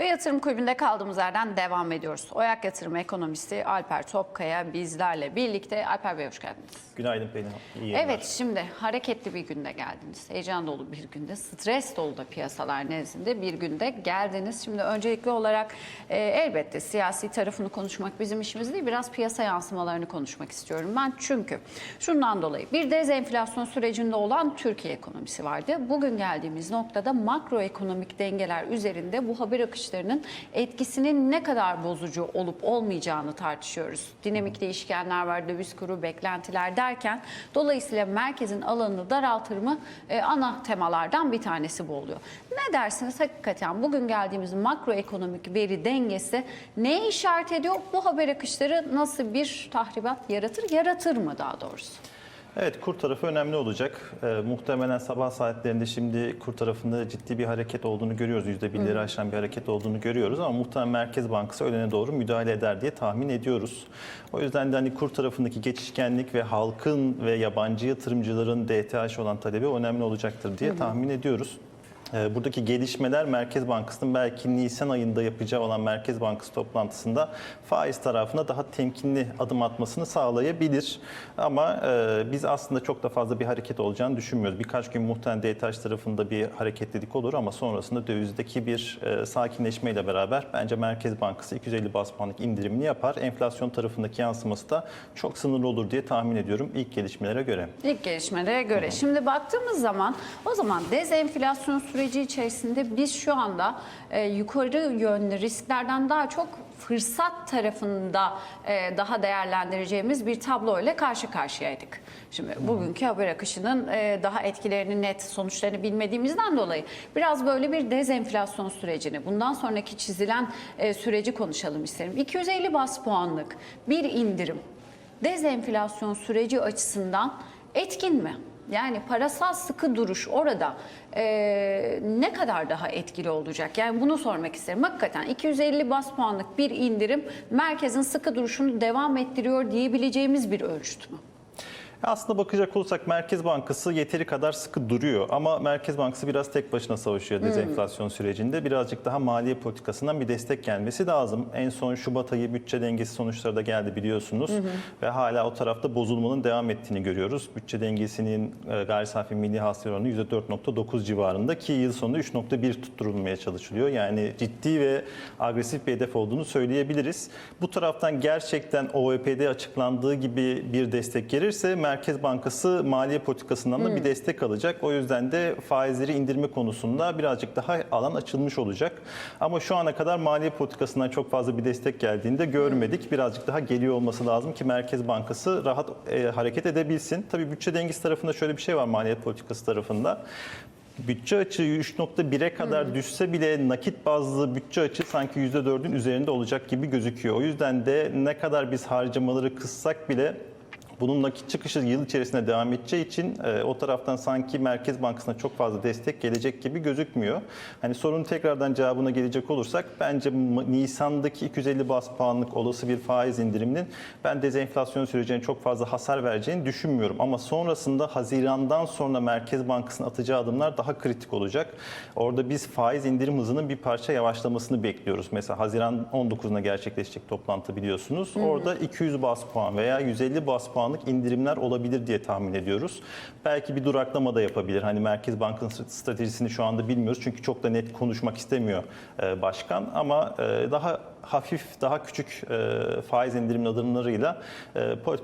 Ve yatırım kulübünde kaldığımız yerden devam ediyoruz. Oyak Yatırım Ekonomisti Alper Topkaya bizlerle birlikte. Alper Bey hoş geldiniz. Günaydın Pelin. İyi yayınlar. Evet şimdi hareketli bir günde geldiniz. Heyecan dolu bir günde, stres dolu da piyasalar nezdinde bir günde geldiniz. Şimdi öncelikli olarak e, elbette siyasi tarafını konuşmak bizim işimiz değil. Biraz piyasa yansımalarını konuşmak istiyorum ben. Çünkü şundan dolayı bir dezenflasyon sürecinde olan Türkiye ekonomisi vardı. Bugün geldiğimiz noktada makroekonomik dengeler üzerinde bu haber akışlarının etkisinin ne kadar bozucu olup olmayacağını tartışıyoruz. Dinamik değişkenler var, döviz kuru, beklentiler derken dolayısıyla merkezin alanını daraltır mı e, ana temalardan bir tanesi bu oluyor. Ne dersiniz hakikaten bugün geldiğimiz makroekonomik veri dengesi neye işaret ediyor? Bu haber akışları nasıl bir tahribat yaratır? Yaratır mı daha doğrusu? Evet kur tarafı önemli olacak. Ee, muhtemelen sabah saatlerinde şimdi kur tarafında ciddi bir hareket olduğunu görüyoruz. %1'leri aşan bir hareket olduğunu görüyoruz ama muhtemelen Merkez Bankası öğlene doğru müdahale eder diye tahmin ediyoruz. O yüzden de hani kur tarafındaki geçişkenlik ve halkın ve yabancı yatırımcıların DTH olan talebi önemli olacaktır diye tahmin ediyoruz. Ee, Buradaki gelişmeler Merkez Bankası'nın belki Nisan ayında yapacağı olan Merkez Bankası toplantısında faiz tarafına daha temkinli adım atmasını sağlayabilir. Ama e, biz aslında çok da fazla bir hareket olacağını düşünmüyoruz. Birkaç gün muhtemelen DTH tarafında bir hareketlilik olur ama sonrasında dövizdeki bir e, sakinleşmeyle beraber bence Merkez Bankası 250 bas puanlık indirimini yapar. Enflasyon tarafındaki yansıması da çok sınırlı olur diye tahmin ediyorum ilk gelişmelere göre. İlk gelişmelere göre. Şimdi baktığımız zaman o zaman dezenflasyon süreci içerisinde biz şu anda e, yukarı yönlü risklerden daha çok fırsat tarafında e, daha değerlendireceğimiz bir tablo ile karşı karşıyaydık. Şimdi bugünkü haber akışının e, daha etkilerini net sonuçlarını bilmediğimizden dolayı biraz böyle bir dezenflasyon sürecini bundan sonraki çizilen e, süreci konuşalım isterim. 250 bas puanlık bir indirim dezenflasyon süreci açısından etkin mi? Yani parasal sıkı duruş orada e, ne kadar daha etkili olacak? Yani bunu sormak isterim. Hakikaten 250 bas puanlık bir indirim merkezin sıkı duruşunu devam ettiriyor diyebileceğimiz bir ölçüt mü? Aslında bakacak olursak Merkez Bankası yeteri kadar sıkı duruyor ama Merkez Bankası biraz tek başına savaşıyor dezenflasyon sürecinde. Birazcık daha maliye politikasından bir destek gelmesi lazım. En son Şubat ayı bütçe dengesi sonuçları da geldi biliyorsunuz ve hala o tarafta bozulmanın devam ettiğini görüyoruz. Bütçe dengesinin e, gayri safi milli hasıla oranı %4.9 civarında ki yıl sonunda 3.1 tutturulmaya çalışılıyor. Yani ciddi ve agresif bir hedef olduğunu söyleyebiliriz. Bu taraftan gerçekten OVP'de açıklandığı gibi bir destek gelirse Merkez Bankası maliye politikasından da bir destek alacak. O yüzden de faizleri indirme konusunda birazcık daha alan açılmış olacak. Ama şu ana kadar maliye politikasından çok fazla bir destek geldiğini de görmedik. Birazcık daha geliyor olması lazım ki Merkez Bankası rahat e, hareket edebilsin. Tabii bütçe dengesi tarafında şöyle bir şey var maliyet politikası tarafında. Bütçe açığı 3.1'e kadar düşse bile nakit bazlı bütçe açığı sanki %4'ün üzerinde olacak gibi gözüküyor. O yüzden de ne kadar biz harcamaları kıssak bile bunun nakit çıkışı yıl içerisinde devam edeceği için e, o taraftan sanki Merkez Bankası'na çok fazla destek gelecek gibi gözükmüyor. Hani sorunun tekrardan cevabına gelecek olursak bence Nisan'daki 250 bas puanlık olası bir faiz indiriminin ben dezenflasyon sürecine çok fazla hasar vereceğini düşünmüyorum. Ama sonrasında Haziran'dan sonra Merkez Bankası'nın atacağı adımlar daha kritik olacak. Orada biz faiz indirim hızının bir parça yavaşlamasını bekliyoruz. Mesela Haziran 19'una gerçekleşecek toplantı biliyorsunuz. Orada 200 bas puan veya 150 bas puanlık indirimler olabilir diye tahmin ediyoruz. Belki bir duraklama da yapabilir. Hani Merkez Bankası'nın stratejisini şu anda bilmiyoruz. Çünkü çok da net konuşmak istemiyor e, başkan. Ama e, daha hafif, daha küçük e, faiz indirim adımlarıyla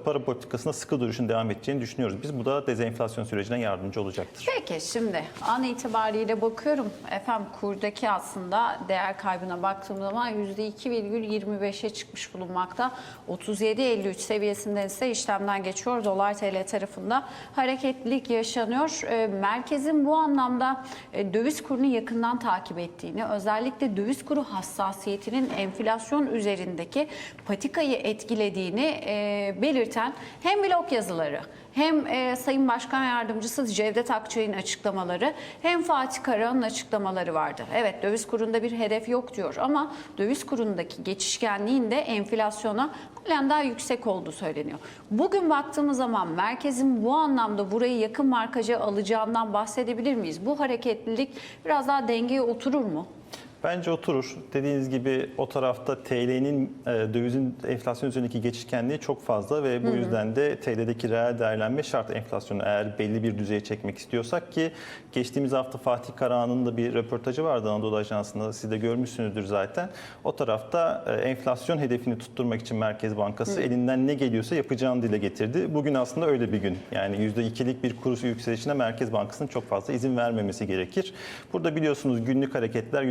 para politikasında sıkı duruşun devam edeceğini düşünüyoruz. Biz bu da dezenflasyon sürecine yardımcı olacaktır. Peki şimdi an itibariyle bakıyorum efendim kurdaki aslında değer kaybına baktığım zaman %2,25'e çıkmış bulunmakta. 37.53 seviyesinden ise işlemden geçiyor. Dolar TL tarafında hareketlilik yaşanıyor. E, Merkezin bu anlamda e, döviz kurunu yakından takip ettiğini, özellikle döviz kuru hassasiyetinin enflasyon üzerindeki patikayı etkilediğini e, belirten hem blog yazıları hem e, Sayın Başkan Yardımcısı Cevdet Akçay'ın açıklamaları hem Fatih Karahan'ın açıklamaları vardı. Evet döviz kurunda bir hedef yok diyor ama döviz kurundaki geçişkenliğin de enflasyona halen daha yüksek olduğu söyleniyor. Bugün baktığımız zaman merkezin bu anlamda burayı yakın markaja alacağından bahsedebilir miyiz? Bu hareketlilik biraz daha dengeye oturur mu? Bence oturur. Dediğiniz gibi o tarafta TL'nin e, dövizin enflasyon üzerindeki geçişkenliği çok fazla ve bu yüzden de TL'deki reel değerlenme şart enflasyonu eğer belli bir düzeye çekmek istiyorsak ki geçtiğimiz hafta Fatih Karahan'ın da bir röportajı vardı Anadolu Ajansı'nda siz de görmüşsünüzdür zaten. O tarafta e, enflasyon hedefini tutturmak için Merkez Bankası elinden ne geliyorsa yapacağını dile getirdi. Bugün aslında öyle bir gün. Yani %2'lik bir kur yükselişine Merkez Bankası'nın çok fazla izin vermemesi gerekir. Burada biliyorsunuz günlük hareketler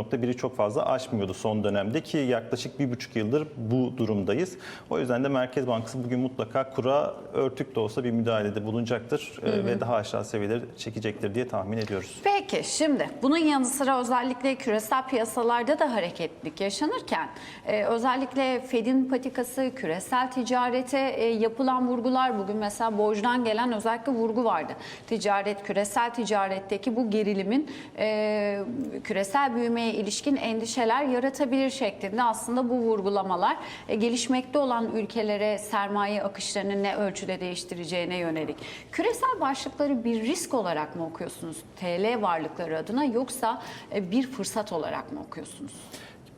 %0.1'i çok fazla aşmıyordu son dönemde ki yaklaşık bir buçuk yıldır bu durumdayız. O yüzden de Merkez Bankası bugün mutlaka kura örtük de olsa bir müdahalede bulunacaktır e, ve daha aşağı seviyeleri çekecektir diye tahmin ediyoruz. Peki şimdi bunun yanı sıra özellikle küresel piyasalarda da hareketlilik yaşanırken e, özellikle Fed'in patikası, küresel ticarete e, yapılan vurgular bugün mesela borçtan gelen özellikle vurgu vardı. Ticaret, küresel ticaretteki bu gerilimin e, küresel büyümeye ilişkin endişeler yaratabilir şeklinde aslında bu vurgulamalar e, gelişmekte olan ülkelere sermaye akışlarını ne ölçüde değiştireceğine yönelik. Küresel başlıkları bir risk olarak mı okuyorsunuz TL varlıkları adına yoksa e, bir fırsat olarak mı okuyorsunuz?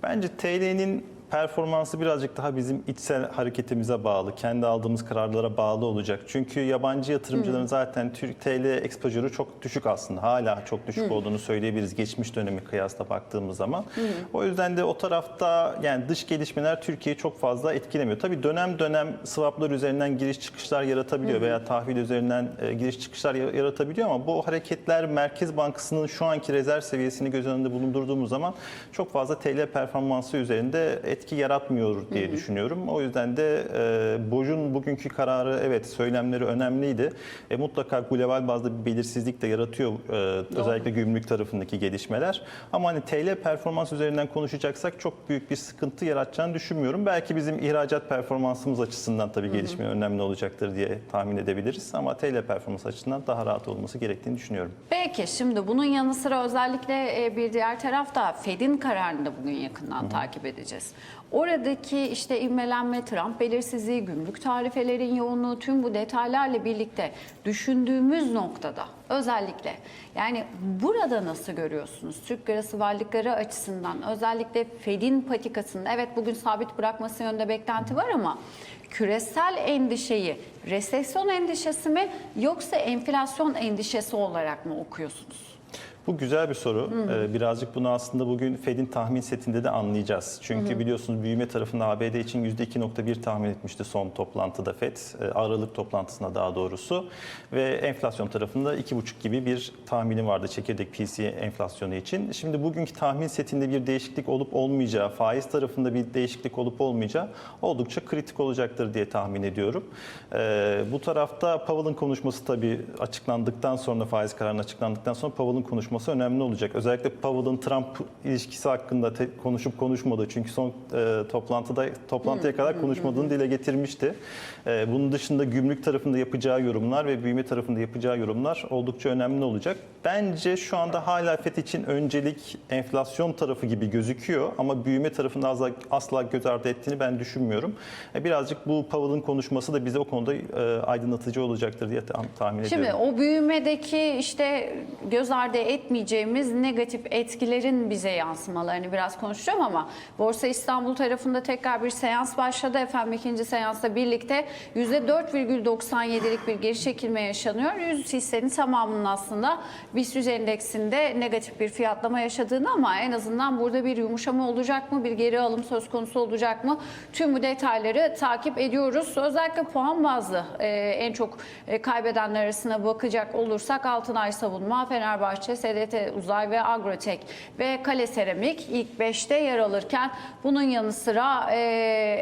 Bence TL'nin performansı birazcık daha bizim içsel hareketimize bağlı, kendi aldığımız kararlara bağlı olacak. Çünkü yabancı yatırımcıların zaten Türk TL exposure'ı çok düşük aslında. Hala çok düşük olduğunu söyleyebiliriz geçmiş dönemi kıyasla baktığımız zaman. O yüzden de o tarafta yani dış gelişmeler Türkiye'yi çok fazla etkilemiyor. Tabii dönem dönem swaplar üzerinden giriş çıkışlar yaratabiliyor veya tahvil üzerinden e, giriş çıkışlar ya- yaratabiliyor ama bu hareketler Merkez Bankası'nın şu anki rezerv seviyesini göz önünde bulundurduğumuz zaman çok fazla TL performansı üzerinde etki yaratmıyor diye düşünüyorum. O yüzden de e, Boj'un bugünkü kararı evet söylemleri önemliydi. E, mutlaka global bazda bir belirsizlik de yaratıyor e, özellikle gümrük tarafındaki gelişmeler. Ama hani TL performans üzerinden konuşacaksak çok büyük bir sıkıntı yaratacağını düşünmüyorum. Belki bizim ihracat performansımız açısından tabii gelişme önemli olacaktır diye tahmin edebiliriz. Ama TL performans açısından daha rahat olması gerektiğini düşünüyorum. Peki şimdi bunun yanı sıra özellikle e, bir diğer tarafta Fed'in kararını da bugün yakından takip edeceğiz. Oradaki işte ivmelenme, Trump belirsizliği, gümrük tarifelerin yoğunluğu tüm bu detaylarla birlikte düşündüğümüz noktada özellikle yani burada nasıl görüyorsunuz Türk lirası varlıkları açısından özellikle Fed'in patikasının evet bugün sabit bırakması yönünde beklenti var ama küresel endişeyi resesyon endişesi mi yoksa enflasyon endişesi olarak mı okuyorsunuz? Bu güzel bir soru. Ee, birazcık bunu aslında bugün Fed'in tahmin setinde de anlayacağız. Çünkü biliyorsunuz büyüme tarafında ABD için %2.1 tahmin etmişti son toplantıda Fed. Ee, Aralık toplantısına daha doğrusu. Ve enflasyon tarafında 2.5 gibi bir tahmini vardı çekirdek PCE enflasyonu için. Şimdi bugünkü tahmin setinde bir değişiklik olup olmayacağı, faiz tarafında bir değişiklik olup olmayacağı oldukça kritik olacaktır diye tahmin ediyorum. Ee, bu tarafta Powell'ın konuşması tabii açıklandıktan sonra faiz kararının açıklandıktan sonra Powell'ın konuşması önemli olacak. Özellikle Powell'ın Trump ilişkisi hakkında konuşup konuşmadığı çünkü son e, toplantıda toplantıya kadar konuşmadığını dile getirmişti. E, bunun dışında gümrük tarafında yapacağı yorumlar ve büyüme tarafında yapacağı yorumlar oldukça önemli olacak. Bence şu anda hala FED için öncelik enflasyon tarafı gibi gözüküyor ama büyüme tarafında asla, asla göz ardı ettiğini ben düşünmüyorum. E, birazcık bu Powell'ın konuşması da bize o konuda e, aydınlatıcı olacaktır diye tahmin Şimdi ediyorum. o büyümedeki işte göz ardı etmeyeceğimiz negatif etkilerin bize yansımalarını biraz konuşacağım ama Borsa İstanbul tarafında tekrar bir seans başladı. Efendim ikinci seansla birlikte %4,97'lik bir geri çekilme yaşanıyor. 100 hissenin tamamının aslında BIST 100 endeksinde negatif bir fiyatlama yaşadığını ama en azından burada bir yumuşama olacak mı? Bir geri alım söz konusu olacak mı? Tüm bu detayları takip ediyoruz. Özellikle puan bazlı e, en çok e, kaybedenler arasına bakacak olursak Altınay Savunma, Fenerbahçe, SDT Uzay ve Agrotek ve Kale Seramik ilk 5'te yer alırken bunun yanı sıra e,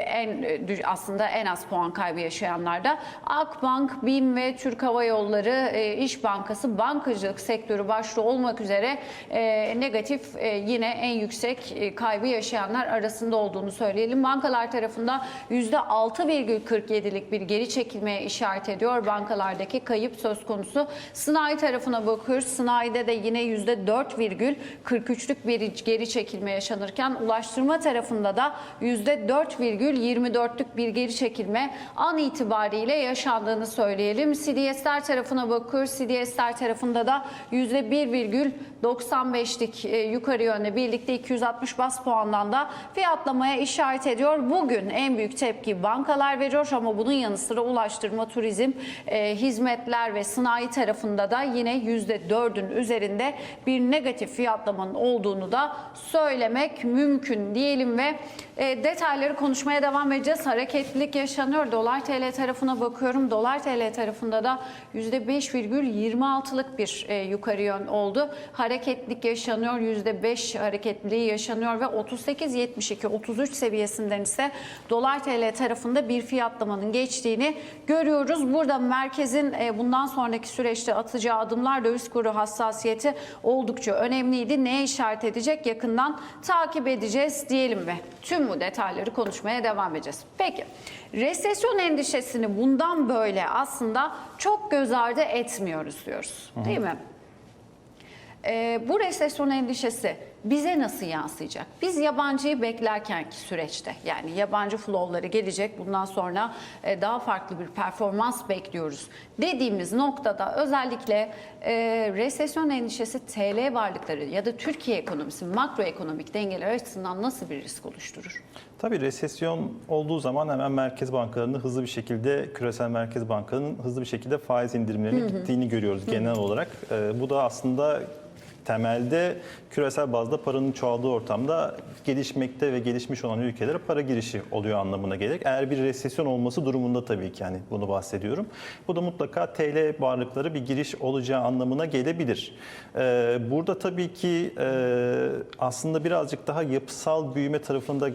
en düş- aslında en az puan kaybı yaşayanlar da Akbank, BİM ve Türk Hava Yolları, e, İş Bankası, bankacılık sektörü başta olmak üzere e, negatif e, yine en yüksek e, kaybı yaşayanlar arasında olduğunu söyleyelim. Bankalar tarafında %6,47'lik bir geri çekilmeye işaret ediyor. Bankalardaki kayıp söz konusu. Sanayi tarafına bakıyoruz. Sanayide de yine yine %4,43'lük bir geri çekilme yaşanırken ulaştırma tarafında da %4,24'lük bir geri çekilme an itibariyle yaşandığını söyleyelim. CDS'ler tarafına bakıyoruz. CDS'ler tarafında da %1,95'lik e, yukarı yönde birlikte 260 bas puandan da fiyatlamaya işaret ediyor. Bugün en büyük tepki bankalar veriyor ama bunun yanı sıra ulaştırma, turizm, e, hizmetler ve sanayi tarafında da yine %4'ün üzerinde bir negatif fiyatlamanın olduğunu da söylemek mümkün diyelim ve e, detayları konuşmaya devam edeceğiz. Hareketlilik yaşanıyor. Dolar TL tarafına bakıyorum. Dolar TL tarafında da %5,26'lık bir e, yukarı yön oldu. Hareketlilik yaşanıyor. %5 hareketliliği yaşanıyor ve 38.72-33 seviyesinden ise dolar TL tarafında bir fiyatlamanın geçtiğini görüyoruz. Burada merkezin e, bundan sonraki süreçte atacağı adımlar döviz kuru hassasiyeti oldukça önemliydi. Neye işaret edecek yakından takip edeceğiz diyelim ve tüm bu detayları konuşmaya devam edeceğiz. Peki resesyon endişesini bundan böyle aslında çok göz ardı etmiyoruz diyoruz değil mi? Ee, bu resesyon endişesi bize nasıl yansıyacak? Biz yabancıyı beklerkenki süreçte yani yabancı flowları gelecek bundan sonra e, daha farklı bir performans bekliyoruz dediğimiz noktada özellikle e, resesyon endişesi TL varlıkları ya da Türkiye ekonomisi makroekonomik dengeler açısından nasıl bir risk oluşturur? Tabii resesyon olduğu zaman hemen merkez bankalarının hızlı bir şekilde, küresel merkez bankalarının hızlı bir şekilde faiz indirimlerine gittiğini görüyoruz genel olarak. Ee, bu da aslında temelde küresel bazda paranın çoğaldığı ortamda gelişmekte ve gelişmiş olan ülkelere para girişi oluyor anlamına gelir. Eğer bir resesyon olması durumunda tabii ki yani bunu bahsediyorum. Bu da mutlaka TL varlıkları bir giriş olacağı anlamına gelebilir. Ee, burada tabii ki e, aslında birazcık daha yapısal büyüme tarafında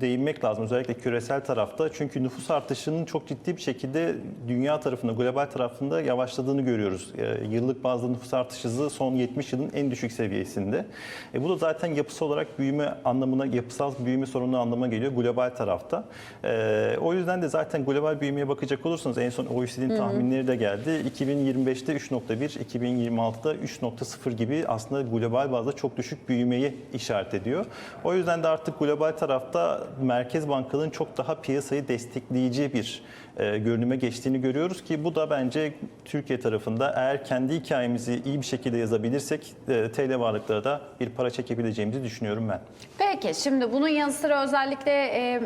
değinmek lazım özellikle küresel tarafta. Çünkü nüfus artışının çok ciddi bir şekilde dünya tarafında, global tarafında yavaşladığını görüyoruz. Ee, Yıllık bazda nüfus artış hızı son 70 yılın en düşük seviyesinde. E, bu da zaten yapısal olarak büyüme anlamına, yapısal büyüme sorunu anlamına geliyor global tarafta. Ee, o yüzden de zaten global büyümeye bakacak olursanız en son OECD'nin tahminleri de geldi. 2025'te 3.1, 2026'da 3.0 gibi aslında global bazda çok düşük büyümeyi işaret ediyor. O yüzden de artık global tarafta merkez bankaların çok daha piyasayı destekleyici bir e, görünüme geçtiğini görüyoruz ki bu da bence Türkiye tarafında eğer kendi hikayemizi iyi bir şekilde yazabilirsek e, TL varlıklara da bir para çekebileceğimizi düşünüyorum ben. Peki şimdi bunun yanı sıra özellikle e,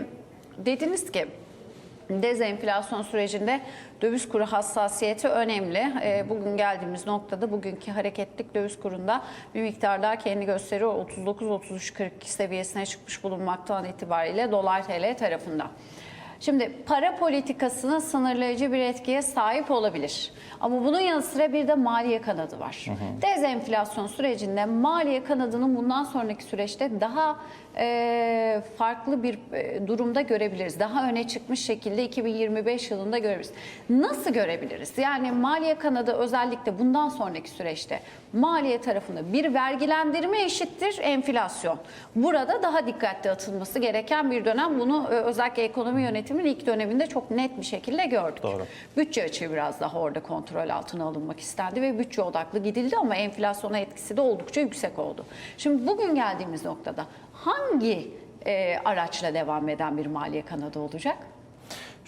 dediniz ki dezenflasyon sürecinde döviz kuru hassasiyeti önemli. E, bugün geldiğimiz noktada bugünkü hareketlik döviz kurunda bir miktar daha kendini gösteriyor. 39-33-42 seviyesine çıkmış bulunmaktan itibariyle dolar TL tarafında. Şimdi para politikasına sınırlayıcı bir etkiye sahip olabilir. Ama bunun yanı sıra bir de maliye kanadı var. Dezenflasyon sürecinde maliye kanadının bundan sonraki süreçte daha e, farklı bir e, durumda görebiliriz. Daha öne çıkmış şekilde 2025 yılında görebiliriz. Nasıl görebiliriz? Yani maliye kanadı özellikle bundan sonraki süreçte maliye tarafında bir vergilendirme eşittir enflasyon. Burada daha dikkatli atılması gereken bir dönem. Bunu e, özellikle ekonomi yönetiminin ilk döneminde çok net bir şekilde gördük. Doğru. Bütçe açığı biraz daha orada kontrol altına alınmak istendi ve bütçe odaklı gidildi ama enflasyona etkisi de oldukça yüksek oldu. Şimdi bugün geldiğimiz noktada hangi e, araçla devam eden bir maliye kanadı olacak?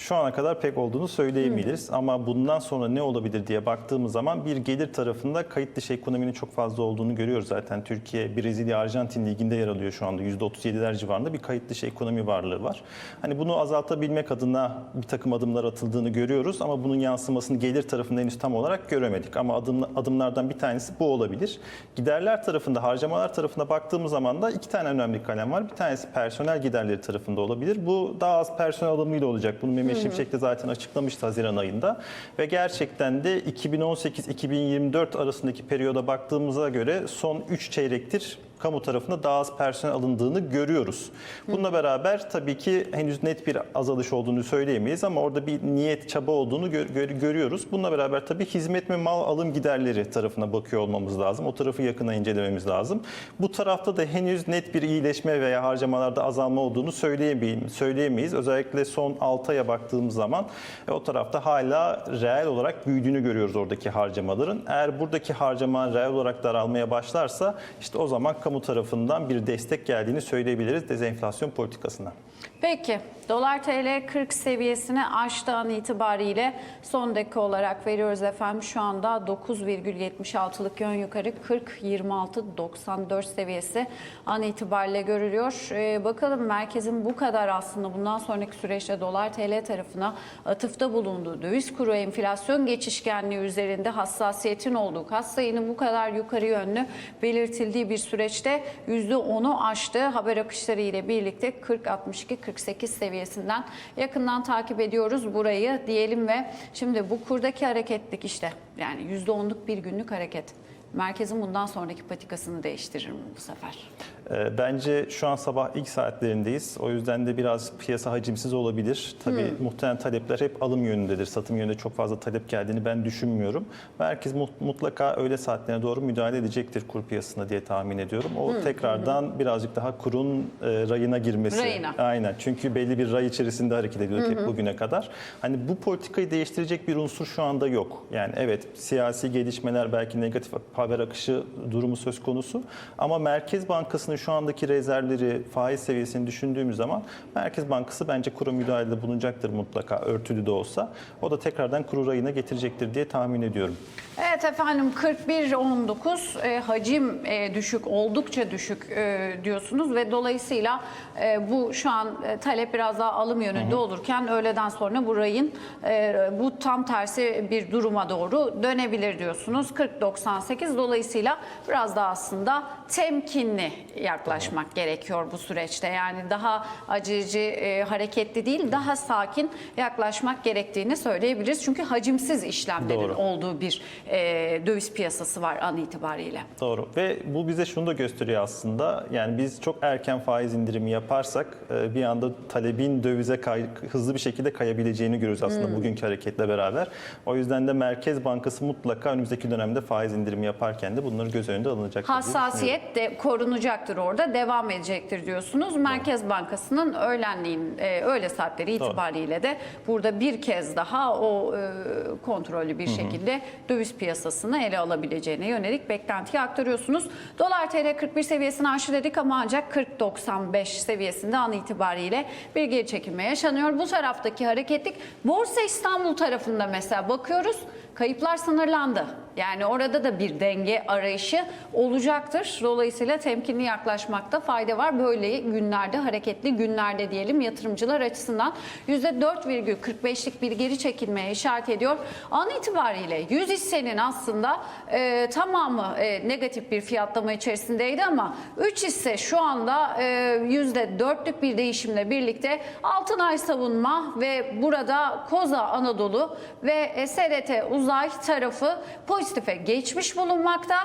Şu ana kadar pek olduğunu söyleyemeyiz ama bundan sonra ne olabilir diye baktığımız zaman bir gelir tarafında kayıt dışı ekonominin çok fazla olduğunu görüyoruz zaten. Türkiye, Brezilya, Arjantin liginde yer alıyor şu anda. %37'ler civarında bir kayıt dışı ekonomi varlığı var. Hani bunu azaltabilmek adına bir takım adımlar atıldığını görüyoruz ama bunun yansımasını gelir tarafında henüz tam olarak göremedik. Ama adım, adımlardan bir tanesi bu olabilir. Giderler tarafında, harcamalar tarafına baktığımız zaman da iki tane önemli kalem var. Bir tanesi personel giderleri tarafında olabilir. Bu daha az personel alımıyla olacak. Bunu Mehmet Şimşek de zaten açıklamıştı Haziran ayında. Ve gerçekten de 2018-2024 arasındaki periyoda baktığımıza göre son 3 çeyrektir kamu tarafında daha az personel alındığını görüyoruz. Bununla beraber tabii ki henüz net bir azalış olduğunu söyleyemeyiz ama orada bir niyet, çaba olduğunu gör- gör- görüyoruz. Bununla beraber tabii hizmet ve mal alım giderleri tarafına bakıyor olmamız lazım. O tarafı yakına incelememiz lazım. Bu tarafta da henüz net bir iyileşme veya harcamalarda azalma olduğunu söyleyemeyiz. Özellikle son 6 aya baktığımız zaman e, o tarafta hala reel olarak büyüdüğünü görüyoruz oradaki harcamaların. Eğer buradaki harcama reel olarak daralmaya başlarsa işte o zaman tarafından bir destek geldiğini söyleyebiliriz dezenflasyon politikasına. Peki dolar TL 40 seviyesini aştığı an itibariyle son dakika olarak veriyoruz efendim. Şu anda 9,76'lık yön yukarı 40.26.94 seviyesi an itibariyle görülüyor. Ee, bakalım merkezin bu kadar aslında bundan sonraki süreçte dolar TL tarafına atıfta bulunduğu döviz kuru enflasyon geçişkenliği üzerinde hassasiyetin olduğu kas sayının bu kadar yukarı yönlü belirtildiği bir süreçte %10'u aştığı haber akışları ile birlikte 40-62-48 seviyesinden yakından takip ediyoruz burayı diyelim ve şimdi bu kurdaki hareketlik işte yani %10'luk bir günlük hareket. Merkezin bundan sonraki patikasını değiştirir mi bu sefer? Ee, Bence şu an sabah ilk saatlerindeyiz. O yüzden de biraz piyasa hacimsiz olabilir. Tabii muhtemelen talepler hep alım yönündedir. Satım yönünde çok fazla talep geldiğini ben düşünmüyorum. Merkez mut- mutlaka öğle saatlerine doğru müdahale edecektir kur piyasasına diye tahmin ediyorum. O tekrardan birazcık daha kurun e, rayına girmesi. Rayına. Aynen. Çünkü belli bir ray içerisinde hareket ediyorduk hep bugüne kadar. Hani bu politikayı değiştirecek bir unsur şu anda yok. Yani evet siyasi gelişmeler belki negatif haber akışı durumu söz konusu ama Merkez Bankası'nın şu andaki rezervleri, faiz seviyesini düşündüğümüz zaman Merkez Bankası bence kuru müdahalede bulunacaktır mutlaka örtülü de olsa. O da tekrardan kuru rayına getirecektir diye tahmin ediyorum. Evet efendim 41.19 e, hacim e, düşük oldukça düşük e, diyorsunuz ve dolayısıyla e, bu şu an e, talep biraz daha alım yönünde olurken öğleden sonra burayın e, bu tam tersi bir duruma doğru dönebilir diyorsunuz. 40.98 dolayısıyla biraz daha aslında temkinli yaklaşmak gerekiyor bu süreçte. Yani daha acıcı e, hareketli değil daha sakin yaklaşmak gerektiğini söyleyebiliriz. Çünkü hacimsiz işlemlerin Doğru. olduğu bir e, döviz piyasası var an itibariyle. Doğru ve bu bize şunu da gösteriyor aslında. Yani biz çok erken faiz indirimi yaparsak e, bir anda talebin dövize kay- hızlı bir şekilde kayabileceğini görüyoruz aslında bugünkü hareketle beraber. O yüzden de Merkez Bankası mutlaka önümüzdeki dönemde faiz indirimi yaparken de bunları göz önünde alınacak. diye düşünüyorum. Hassasiyet de korunacaktır orada, devam edecektir diyorsunuz. Merkez Bankası'nın öğlenliğin e, öğle saatleri itibariyle de burada bir kez daha o e, kontrollü bir şekilde döviz piyasasını ele alabileceğine yönelik beklentiyi aktarıyorsunuz. Dolar TL 41 seviyesini aştı dedik ama ancak 40.95 seviyesinde an itibariyle bir geri çekilme yaşanıyor. Bu taraftaki hareketlik Borsa İstanbul tarafında mesela bakıyoruz. Kayıplar sınırlandı. Yani orada da bir denge arayışı olacaktır. Dolayısıyla temkinli yaklaşmakta fayda var. Böyle günlerde, hareketli günlerde diyelim yatırımcılar açısından %4,45'lik bir geri çekilmeye işaret ediyor. An itibariyle 100 hissenin aslında e, tamamı e, negatif bir fiyatlama içerisindeydi ama 3 hisse şu anda e, %4'lük bir değişimle birlikte Altınay Savunma ve burada Koza Anadolu ve SDT Uzay tarafı pozitife geçmiş bulunmakta.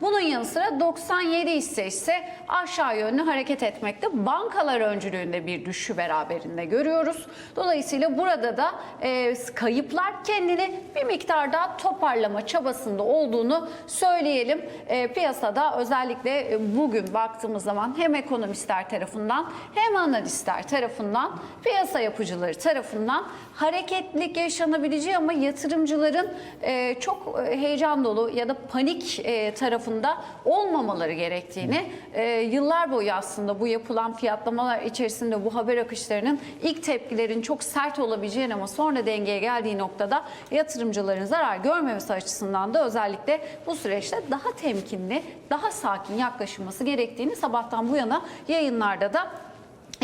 Bunun yanı sıra 97 hisse ise aşağı yönlü hareket etmekte. Bankalar öncülüğünde bir düşüşü beraberinde görüyoruz. Dolayısıyla burada da e, kayıplar kendini bir miktar daha toparlama çabasında olduğunu söyleyelim. E, piyasada özellikle e, bugün baktığımız zaman hem ekonomistler tarafından hem analistler tarafından piyasa yapıcıları tarafından hareketlilik yaşanabileceği ama yatırımcıların e, çok e, heyecan dolu ya da panik e, tarafında olmamaları gerektiğini e, yıllar boyu aslında bu yapılan fiyatlamalar içerisinde bu haber akışlarının ilk tepkilerin çok sert olabileceğini ama sonra dengeye geldiği noktada yatırımcıların zarar görmemesi açısından da özellikle bu süreçte daha temkinli, daha sakin yaklaşılması gerektiğini sabahtan bu yana yayınlarda da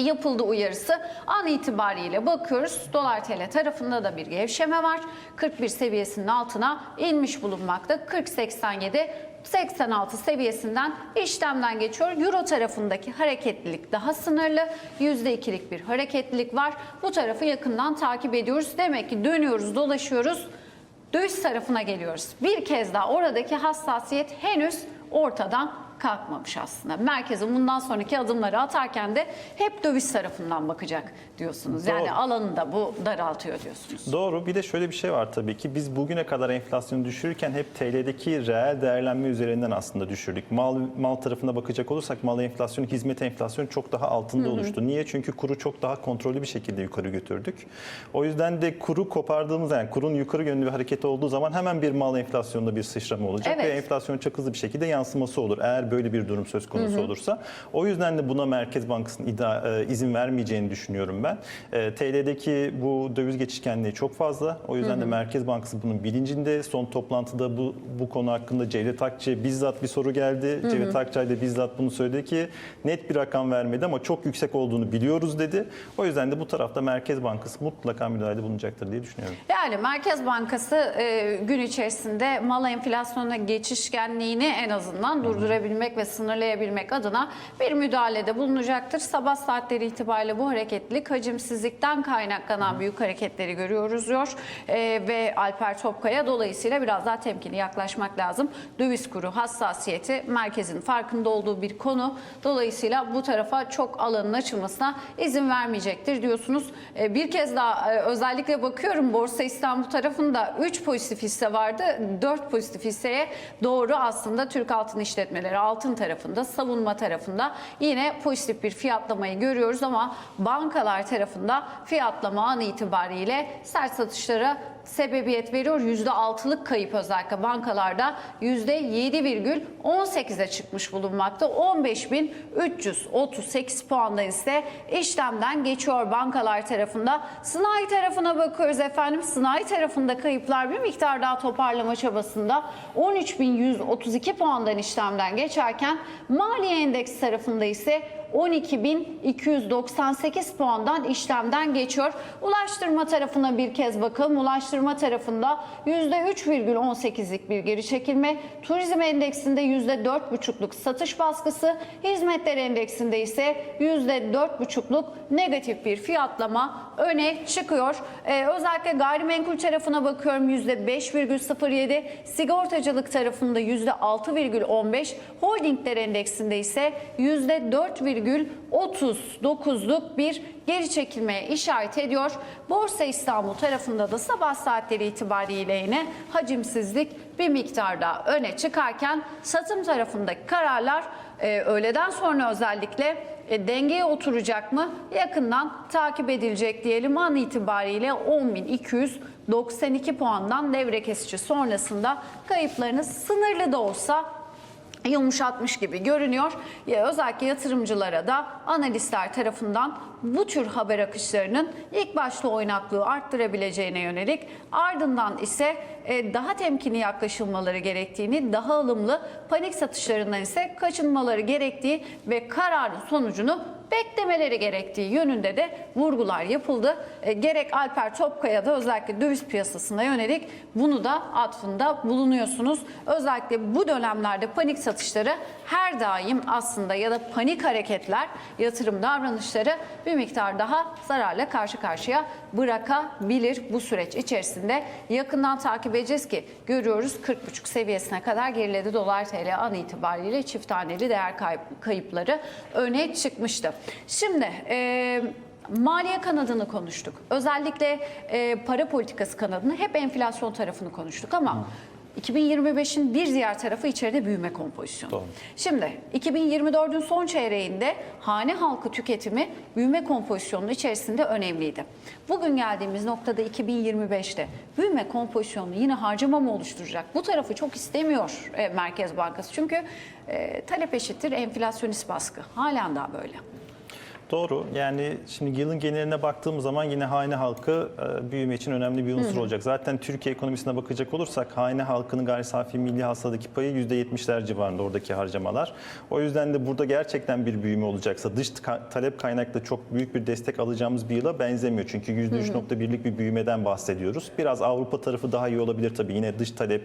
yapıldı uyarısı. An itibariyle bakıyoruz. Dolar TL tarafında da bir gevşeme var. 41 seviyesinin altına inmiş bulunmakta. 40.87 86 seviyesinden işlemden geçiyor. Euro tarafındaki hareketlilik daha sınırlı. %2'lik bir hareketlilik var. Bu tarafı yakından takip ediyoruz. Demek ki dönüyoruz, dolaşıyoruz. Döviz tarafına geliyoruz. Bir kez daha oradaki hassasiyet henüz ortadan kalkmamış aslında. Merkezin bundan sonraki adımları atarken de hep döviz tarafından bakacak diyorsunuz. Yani Doğru. alanı da bu daraltıyor diyorsunuz. Doğru. Bir de şöyle bir şey var tabii ki. Biz bugüne kadar enflasyonu düşürürken hep TL'deki reel değerlenme üzerinden aslında düşürdük. Mal mal tarafına bakacak olursak mal enflasyonu, hizmet enflasyonu çok daha altında oluştu. Niye? Çünkü kuru çok daha kontrollü bir şekilde yukarı götürdük. O yüzden de kuru kopardığımız yani kurun yukarı yönlü bir hareket olduğu zaman hemen bir mal enflasyonunda bir sıçrama olacak Evet. ve enflasyon çok hızlı bir şekilde yansıması olur. Eğer böyle bir durum söz konusu olursa. O yüzden de buna Merkez Bankası'nın e, izin vermeyeceğini düşünüyorum ben. E, TL'deki bu döviz geçişkenliği çok fazla. O yüzden de Merkez Bankası bunun bilincinde. Son toplantıda bu bu konu hakkında Cevdet Akçay bizzat bir soru geldi. Cevdet Akçay da bizzat bunu söyledi ki net bir rakam vermedi ama çok yüksek olduğunu biliyoruz dedi. O yüzden de bu tarafta Merkez Bankası mutlaka müdahalede bulunacaktır diye düşünüyorum. Yani Merkez Bankası e, gün içerisinde mal enflasyonuna geçişkenliğini en azından durdurabilmek ve sınırlayabilmek adına bir müdahalede bulunacaktır. Sabah saatleri itibariyle bu hareketlilik hacimsizlikten kaynaklanan büyük hareketleri görüyoruz diyor. E, ve Alper Topkaya dolayısıyla biraz daha temkinli yaklaşmak lazım. Döviz kuru hassasiyeti merkezin farkında olduğu bir konu. Dolayısıyla bu tarafa çok alanın açılmasına izin vermeyecektir diyorsunuz. E, bir kez daha e, özellikle bakıyorum Borsa İstanbul tarafında 3 pozitif hisse vardı. 4 pozitif hisseye doğru aslında Türk Altın İşletmeleri altın tarafında, savunma tarafında yine pozitif bir fiyatlamayı görüyoruz. Ama bankalar tarafında fiyatlama an itibariyle sert satışlara sebebiyet veriyor. %6'lık kayıp özellikle bankalarda %7,18'e çıkmış bulunmakta. 15.338 puanda ise işlemden geçiyor bankalar tarafında. Sınai tarafına bakıyoruz efendim. Sınai tarafında kayıplar bir miktar daha toparlama çabasında 13.132 puandan işlemden geçerken Maliye Endeks tarafında ise 12.298 puandan işlemden geçiyor. Ulaştırma tarafına bir kez bakalım. Ulaştırma tarafında %3,18'lik bir geri çekilme. Turizm endeksinde %4,5'luk satış baskısı. Hizmetler endeksinde ise %4,5'luk negatif bir fiyatlama öne çıkıyor. Ee, özellikle gayrimenkul tarafına bakıyorum %5,07. Sigortacılık tarafında %6,15. Holdingler endeksinde ise %4,39'luk bir geri çekilmeye işaret ediyor. Borsa İstanbul tarafında da sabah saatleri itibariyle yine hacimsizlik bir miktarda öne çıkarken satım tarafındaki kararlar e, öğleden sonra özellikle e, dengeye oturacak mı yakından takip edilecek diyelim an itibariyle 10.292 puandan devre kesici sonrasında kayıplarını sınırlı da olsa yumuşatmış gibi görünüyor. Ya özellikle yatırımcılara da analistler tarafından bu tür haber akışlarının ilk başta oynaklığı arttırabileceğine yönelik ardından ise e, daha temkinli yaklaşılmaları gerektiğini, daha ılımlı panik satışlarından ise kaçınmaları gerektiği ve kararın sonucunu beklemeleri gerektiği yönünde de vurgular yapıldı. E, gerek Alper Topkaya'da özellikle döviz piyasasına yönelik bunu da atfında bulunuyorsunuz. Özellikle bu dönemlerde panik satışları her daim aslında ya da panik hareketler yatırım davranışları bir miktar daha zararla karşı karşıya bırakabilir bu süreç içerisinde. Yakından takip edeceğiz ki görüyoruz 40,5 seviyesine kadar geriledi dolar TL an itibariyle çift taneli değer kayıp- kayıpları öne çıkmıştı. Şimdi e, Maliye kanadını konuştuk. Özellikle e, para politikası kanadını hep enflasyon tarafını konuştuk ama 2025'in bir diğer tarafı içeride büyüme kompozisyonu. Doğru. Şimdi 2024'ün son çeyreğinde hane halkı tüketimi büyüme kompozisyonunun içerisinde önemliydi. Bugün geldiğimiz noktada 2025'te büyüme kompozisyonu yine harcama mı oluşturacak? Bu tarafı çok istemiyor e, Merkez Bankası. Çünkü e, talep eşittir enflasyonist baskı. Halen daha böyle. Doğru. Yani şimdi yılın geneline baktığımız zaman yine hane halkı e, büyüme için önemli bir unsur olacak. Zaten Türkiye ekonomisine bakacak olursak hane halkının gayri safi milli hasıladaki payı %70'ler civarında oradaki harcamalar. O yüzden de burada gerçekten bir büyüme olacaksa dış talep kaynaklı çok büyük bir destek alacağımız bir yıla benzemiyor. Çünkü %3.1'lik bir büyümeden bahsediyoruz. Biraz Avrupa tarafı daha iyi olabilir tabii. Yine dış talep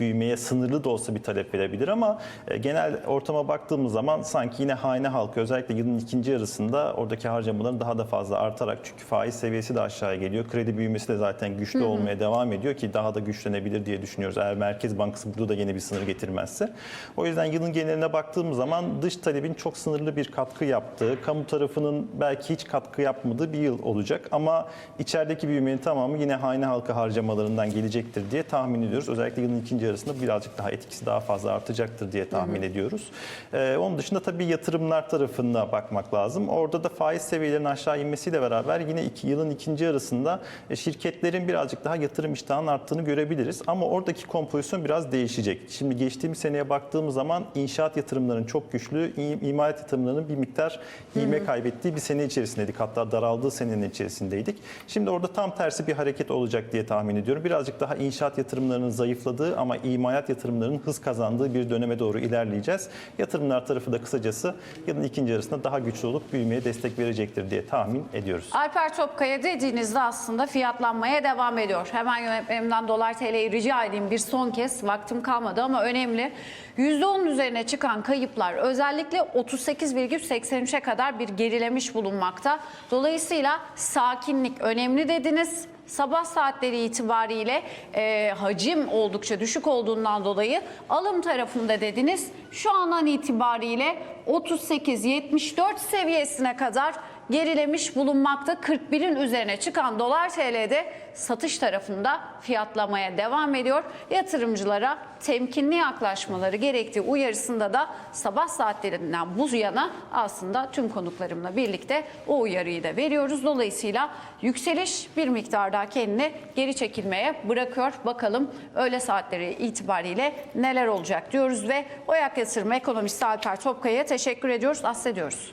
büyümeye sınırlı da olsa bir talep verebilir ama e, genel ortama baktığımız zaman sanki yine hane halkı özellikle yılın ikinci yarısında da oradaki harcamaların daha da fazla artarak çünkü faiz seviyesi de aşağıya geliyor. Kredi büyümesi de zaten güçlü olmaya devam ediyor ki daha da güçlenebilir diye düşünüyoruz. Eğer Merkez Bankası burada da yeni bir sınır getirmezse. O yüzden yılın geneline baktığımız zaman dış talebin çok sınırlı bir katkı yaptığı, kamu tarafının belki hiç katkı yapmadığı bir yıl olacak. Ama içerideki büyümenin tamamı yine hane halkı harcamalarından gelecektir diye tahmin ediyoruz. Özellikle yılın ikinci yarısında birazcık daha etkisi daha fazla artacaktır diye tahmin ediyoruz. Ee, onun dışında tabii yatırımlar tarafına bakmak lazım. Orada da faiz seviyelerinin aşağı inmesiyle beraber yine iki yılın ikinci yarısında e, şirketlerin birazcık daha yatırım iştahının arttığını görebiliriz. Ama oradaki kompozisyon biraz değişecek. Şimdi geçtiğimiz seneye baktığımız zaman inşaat yatırımlarının çok güçlü, imalat yatırımlarının bir miktar ivme kaybettiği bir sene içerisindeydik. Hatta daraldığı senenin içerisindeydik. Şimdi orada tam tersi bir hareket olacak diye tahmin ediyorum. Birazcık daha inşaat yatırımlarının zayıfladığı ama imalat yatırımlarının hız kazandığı bir döneme doğru ilerleyeceğiz. Yatırımlar tarafı da kısacası yılın ikinci yarısında daha güçlü olup büyümeye destek verecektir diye tahmin ediyoruz. Alper Topkaya dediğinizde aslında fiyatlanmaya devam ediyor. Hemen yönetmenimden dolar TL'yi rica edeyim bir son kez vaktim kalmadı ama önemli. %10'un üzerine çıkan kayıplar özellikle 38,83'e kadar bir gerilemiş bulunmakta. Dolayısıyla sakinlik önemli dediniz. Sabah saatleri itibariyle e, hacim oldukça düşük olduğundan dolayı alım tarafında dediniz. Şu andan itibariyle 38-74 seviyesine kadar gerilemiş bulunmakta. 41'in üzerine çıkan dolar TL'de satış tarafında fiyatlamaya devam ediyor. Yatırımcılara temkinli yaklaşmaları gerektiği uyarısında da sabah saatlerinden bu yana aslında tüm konuklarımla birlikte o uyarıyı da veriyoruz. Dolayısıyla yükseliş bir miktar daha kendini geri çekilmeye bırakıyor. Bakalım öğle saatleri itibariyle neler olacak diyoruz ve Oyak Yatırım ekonomisti Alper Topkaya'ya teşekkür ediyoruz. Aslediyoruz.